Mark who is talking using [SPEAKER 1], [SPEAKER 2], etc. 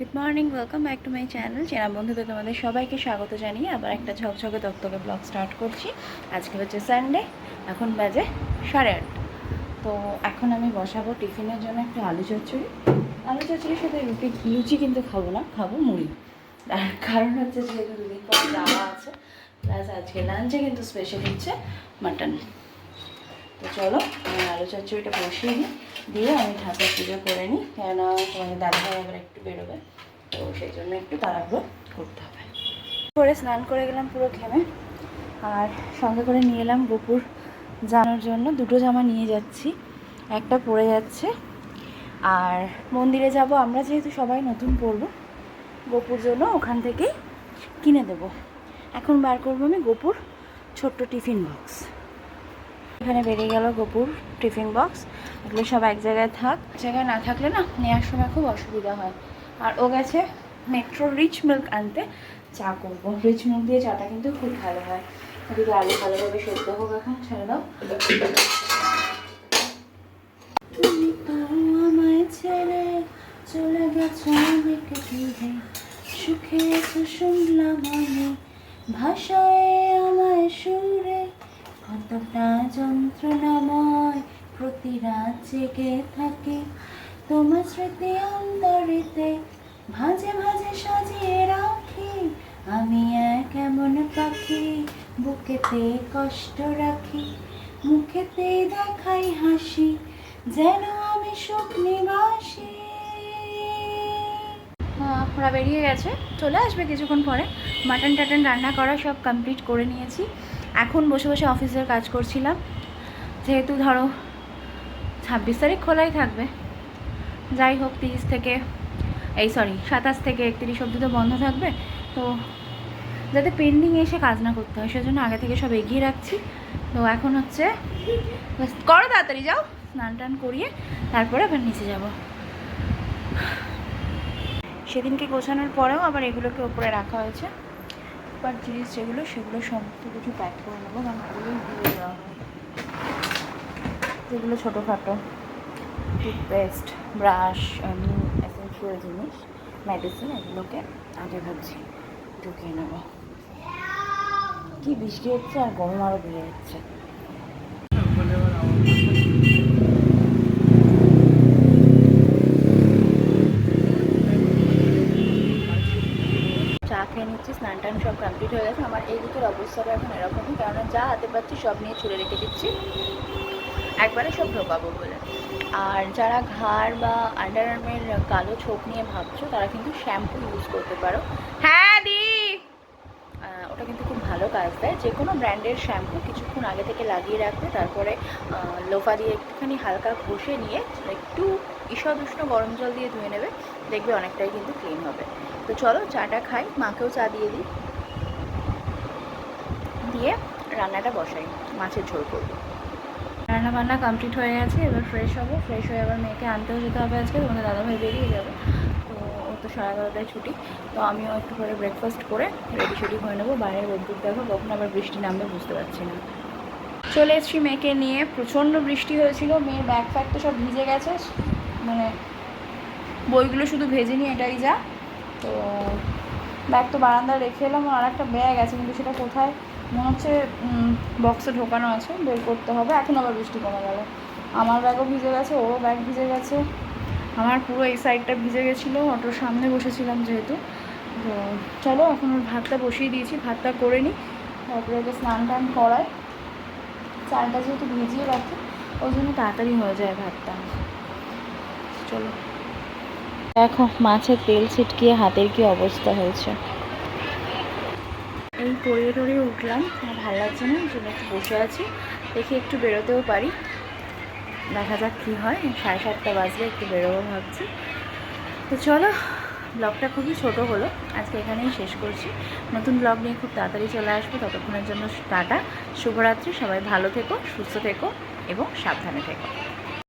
[SPEAKER 1] Good morning welcome back to my channel চেনা বন্ধুদের তোমাদের সবাইকে স্বাগত জানিয়ে আবার একটা ঝকঝকে তক্তকে ব্লগ স্টার্ট করছি। আজকে হচ্ছে সানডে এখন বাজে সাড়ে আট তো এখন আমি বসাবো টিফিনের জন্য একটা আলু চচ্চড়ি। আলু চচ্চড়ির সাথে রুটি, লুচি কিন্তু খাব না, খাব মুড়ি। তার কারণ হচ্ছে যেহেতু দুদিন পর আছে প্লাস আজকে লাঞ্চে কিন্তু স্পেশাল হচ্ছে মাটন তো চলো, আমি আলু চচ্চড়িটা বসিয়ে দিই দিয়ে আমি ঠাকুর পুজো করে নিই। কেননা তোমাদের দাদাভাই আবার একটু বেরোবে, তো সেই জন্য একটু তাড়াহুড়ো করতে হবে। করে স্নান করে গেলাম পুরো ঘেমে, আর সঙ্গে করে নিয়ে এলাম গোপুর জানার জন্য। দুটো জামা নিয়ে যাচ্ছি, একটা পরে যাচ্ছে। আর মন্দিরে যাব, আমরা যেহেতু সবাই নতুন পরবো গোপুর জন্য ওখান থেকেই কিনে দেবো। এখন বার করব আমি গোপুর ছোট্ট টিফিন বক্স। এখানে বেরিয়ে গেল গোপুর টিফিন বক্স। এগুলো সব এক জায়গায় থাক। জায়গায় না থাকলে না নেওয়ার সময় খুব অসুবিধা হয়। আর ও গেছে মেট্রো রিচ মিল্ক আনতে। চা করব। রিচ মিল্ক দিয়ে চাটা কিন্তু খুব ভালো হয়। আলু ভালোভাবে সেদ্ধ হোক এখন, ছেড়ে দাও। চলে গেছো অনেক দূরে সুখে শুনলাম ভাষায় আমায় সুরে। কতটা যন্ত্রণাময় প্রতি রাত জেগে থাকে। তোমার স্মৃতি অন্তরেতে ভাজে ভাজে সাজিয়ে রাখি। আমি এক এমন পাখি, বুকেতে কষ্ট রাখি। মুখেতে দেখাই হাসি, যেন আমি সুখ নিবাসী। ওরা বেরিয়ে গেছে। চলে আসবে কিছুক্ষণ পরে। মাটন টাটন রান্না করা সব কমপ্লিট করে নিয়েছি। এখন বসে বসে অফিসের কাজ করছিলাম। যেহেতু ধরো ছাব্বিশ তারিখ খোলাই থাকবে। যাই হোক, তিরিশ থেকে, এই সরি সাতাশ থেকে একত্রিশ অবধি তো বন্ধ থাকবে। তো যাতে পেন্ডিং এসে কাজ না করতে হয়, সেজন্য আগে থেকে সব এগিয়ে রাখছি। তো এখন হচ্ছে করো তাড়াতাড়ি, যাও। স্নান টান করিয়ে তারপরে আবার নিচে যাব। সেদিনকে গোছানোর পরেও আবার এগুলোকে ওপরে রাখা হয়েছে। বাট জিনিস যেগুলো, সেগুলো সমস্ত কিছু প্যাক করে নেব, কারণ এগুলোই দিয়ে দেওয়া হয়। যেগুলো ছোটোখাটো টুথপেস্ট ব্রাশ এমনি এসেন্সিয়াল জিনিস মেডিসিন এগুলোকে আগে ভাবছি ঢুকিয়ে নেব। কি বৃষ্টি হচ্ছে আর গরম আরও বেড়ে যাচ্ছে। চা খেয়ে নিচ্ছি, স্নান সব কমপ্লিট হয়ে গেছে। আমার এই দিকের অবস্থাটা এখন এরকমই, কেননা যা হাতে পাচ্ছি সব নিয়ে ছুলে রেখে দিচ্ছি। একবারে সব ঢোকাবো বলে। আর যারা ঘাড় বা আন্ডার আর্মের কালো ছোপ নিয়ে ভাবছ, তারা কিন্তু শ্যাম্পু ইউজ করতে পারো। হ্যাঁ দি! ওটা কিন্তু খুব ভালো কাজ দেয়। যে কোনো ব্র্যান্ডের শ্যাম্পু কিছুক্ষণ আগে থেকে লাগিয়ে রাখবে, তারপরে লোফা দিয়ে একটুখানি হালকা ঘষে নিয়ে একটু ঈষদ উষ্ণ গরম জল দিয়ে ধুয়ে নেবে, দেখবে অনেকটাই কিন্তু ক্লিন হবে। তো চলো, চাটা খাই, মাকেও চা দিয়ে দিই। দিয়ে রান্নাটা বসাই, মাছের ঝোল করব। রান্না বান্না কমপ্লিট হয়ে গেছে, এবার ফ্রেশ হব। ফ্রেশ হয়ে আবার মেয়েকে আনতেও যেতে হবে আজকে তোমাদের দাদাভাই বেরিয়ে যাবে। তো ও তো সাড়ে এগারোটায় ছুটি, তো আমিও একটু করে ব্রেকফাস্ট করে রেডি শেডি হয়ে নেব। বাইরের রোদ্দুর দেখো, কখন আবার বৃষ্টি নামবে বুঝতে পারছি না। চলে এসেছি মেয়েকে নিয়ে, প্রচণ্ড বৃষ্টি হয়েছিল, মেয়ের ব্যাগ ফ্যাগ তো সব ভিজে গেছে মানে বইগুলো শুধু ভেজে নিয়ে এটাই যা। তো ব্যাগ তো বারান্দায় রেখে এলাম, আর একটা ব্যাগ আছে, কিন্তু সেটা কোথায়? মনে হচ্ছে বক্সে ঢোকানো আছে, বের করতে হবে। এখন আবার বৃষ্টি কমে গেল। আমার ব্যাগও ভিজে গেছে, ওরও ব্যাগ ভিজে গেছে। আমার পুরো এই সাইডটা ভিজে গেছিল, অটোর সামনে বসেছিলাম যেহেতু। তো চলো, এখন ওর ভাতটা বসিয়ে দিয়েছি, ভাতটা করে নিই তারপরে ওকে স্নান টান করায় চালটা যেহেতু ভিজিয়ে রাখি ওই জন্য তাড়াতাড়ি হয়ে যায় ভাতটা। চলো। দেখো, মাছের তেল ছিটকিয়ে হাতের কি অবস্থা হয়েছে। এই পড়িয়ে টড়িয়ে উঠলাম। আর ভালো লাগছে না জন্য একটু বসে আছি। দেখি একটু বেরোতেও পারি। দেখা যাক কী হয়। সাড়ে সাতটা বাজলে একটু বেরোবো ভাবছি। তো চলো, ব্লগটা খুবই ছোট হলো। আজকে এখানেই শেষ করছি। নতুন ব্লগ নিয়ে খুব তাড়াতাড়ি চলে আসব। ততক্ষণের জন্য টাটা, শুভরাত্রি। সবাই ভালো থেকো, সুস্থ থেকো এবং সাবধানে থেকো।